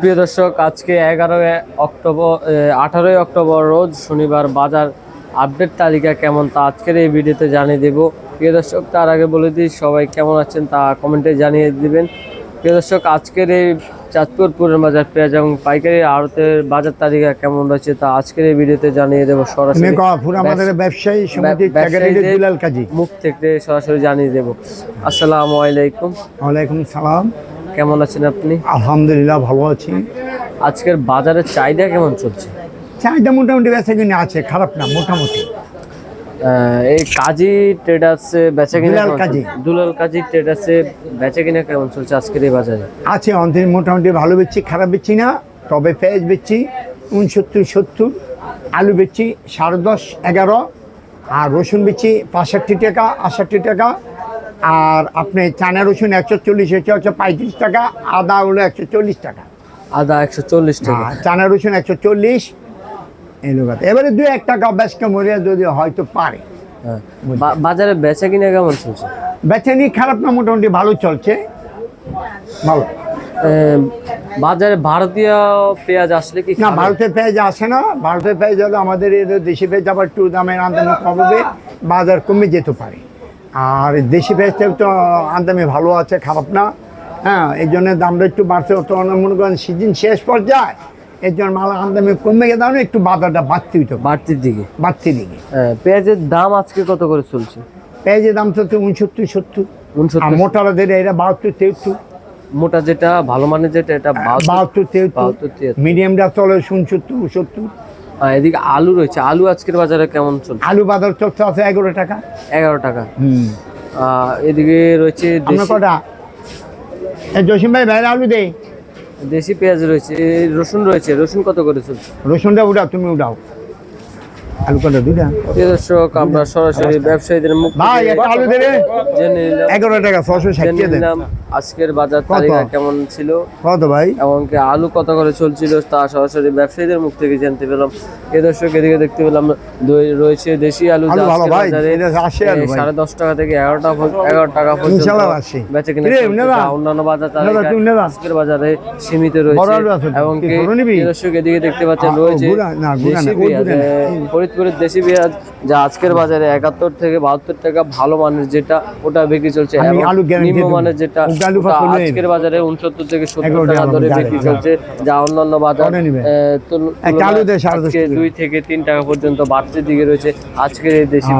প্রিয় দর্শক আজকে এগারোই অক্টোবর আঠারোই অক্টোবর রোজ শনিবার বাজার আপডেট তালিকা কেমন তা আজকের এই ভিডিওতে জানিয়ে দেব। প্রিয় দর্শক তার আগে বলে দিই সবাই কেমন আছেন তা কমেন্টে জানিয়ে দিবেন। প্রিয় দর্শক আজকের এই চাঁদপুর পুরের বাজার পেঁয়াজ এবং পাইকারি আড়তের বাজার তালিকা কেমন রয়েছে তা আজকের এই ভিডিওতে জানিয়ে দেবো সরাসরি। আমাদের ব্যবসায়ী মুখ থেকে সরাসরি জানিয়ে দেবো। আসসালামু আলাইকুম। ওয়ালাইকুম সালাম। কেমন আছেন আপনি? আলহামদুলিল্লাহ ভালো আছি। আজকের বাজারের চাহিদা কেমন চলছে? চাহিদা মোটামুটি বেচা কিনে আছে খারাপ না মোটামুটি। এই কাজী ট্রেডার্সে বেচা কিনা কাজী। দুলাল কাজী ট্রেডার্সে বেচা কিনা কেমন চলছে আজকের এই বাজারে? আছে অন্তর মোটামুটি ভালো বেচছি খারাপ বেচছি না তবে পেঁয়াজ বেচছি উনসত্তর সত্তর আলু বেচছি সাড়ে দশ এগারো আর রসুন বেচছি পঁয়ষট্টি টাকা আষট্টি টাকা আর আপনি চানা রসুন একশো চল্লিশ হচ্ছে হচ্ছে পঁয়ত্রিশ টাকা আদা হলো একশো চল্লিশ টাকা। আদা একশো চল্লিশ টাকা। চানা রসুন একশো চল্লিশ এলো কথা এবারে দু এক টাকা বেশ মরিয়া যদি হয়তো পারে। হ্যাঁ। বাজারে বেচা কিনা কেমন চলছে? বেচানি খারাপ না মোটামুটি ভালো চলছে। ভালো। বাজারে ভারতীয় পেঁয়াজ আসলে কি না ভারতের পেঁয়াজ আসে না। ভারতের পেঁয়াজ হলে আমাদের দেশি পেঁয়াজ আবার একটু দামের আমদানি কমবে বাজার কমে যেতে পারে। আর দেশি পেঁয়াজটাও তো আমদানি ভালো আছে খারাপ না। হ্যাঁ এই জন্য দামটা একটু বাড়ছে। তো মনে করেন সিজন শেষ পর্যায়ে এর জন্য মাল আমদানি কমে গেলে দাম একটু বাজারটা বাড়তি হইতে বাড়তির দিকে। বাড়তি দিকে। হ্যাঁ, পেঁয়াজের দাম আজকে কত করে চলছে? পেঁয়াজের দাম চলছে উনসত্তর সত্তর। উনসত্তর। মোটারা দিলে এটা বাহাত্তর তেহত্তর। মোটা যেটা ভালো মানের যেটা এটা বাহাত্তর তেহত্তর। মিডিয়ামটা চলে উনসত্তর সত্তর এদিকে আলু রয়েছে। আলু আজকের বাজারে কেমন চলছে? আলু বাজার চলছে আছে এগারো টাকা। এগারো টাকা। হুম। এদিকে রয়েছে কটা? জসিম ভাই ভাইরা আলু দে। দেশি পেঁয়াজ রয়েছে। রসুন রয়েছে। রসুন কত করে চলছে? রসুনটা উঠাও তুমি উঠাও। আলু কটা দুটা দর্শক আমরা সরাসরি ব্যবসায়ীদের মুখ ভাই আলু এগারো টাকা ছশো ষাট নিলাম। আজকের বাজার তালিকা কেমন ছিল? কত ভাই? এমনকি আলু কত করে চলছিল তা সরাসরি ব্যবসায়ীদের মুখ থেকে জানতে পেলাম। এ দর্শক এদিকে দেখতে পেলাম দই- রয়েছে দেশি আলু। সাড়ে দশ টাকা থেকে এগারোটা এগারো টাকা। বেচে কিনা? অন্যান্য বাজার তুমি আজকের বাজারে সীমিত রয়েছে। এবং দর্শক এদিকে দেখতে পাচ্ছেন রয়েছে না, গুড়া না, দেশি পেঁয়াজ ফরিদপুরের দেশি পেঁয়াজ যা আজকের বাজারে একাত্তর থেকে বাহাত্তর টাকা ভালো মানের যেটা ওটা বিক্রি চলছে আমি আলু guarantee নিম্ন। মানের যেটা আজকের বাজারে উনসত্তর থেকে সত্তর টাকা জানে, বিক্রি চলছে। যা অন্যান্য বাজার দুই থেকে তিন টাকা পর্যন্ত বাড়তির দিকে রয়েছে আজকের এই দেশি।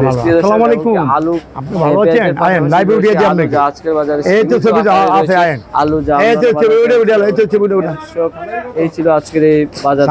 আলু আজকের বাজারে। আলু এই ছিল আজকের এই বাজার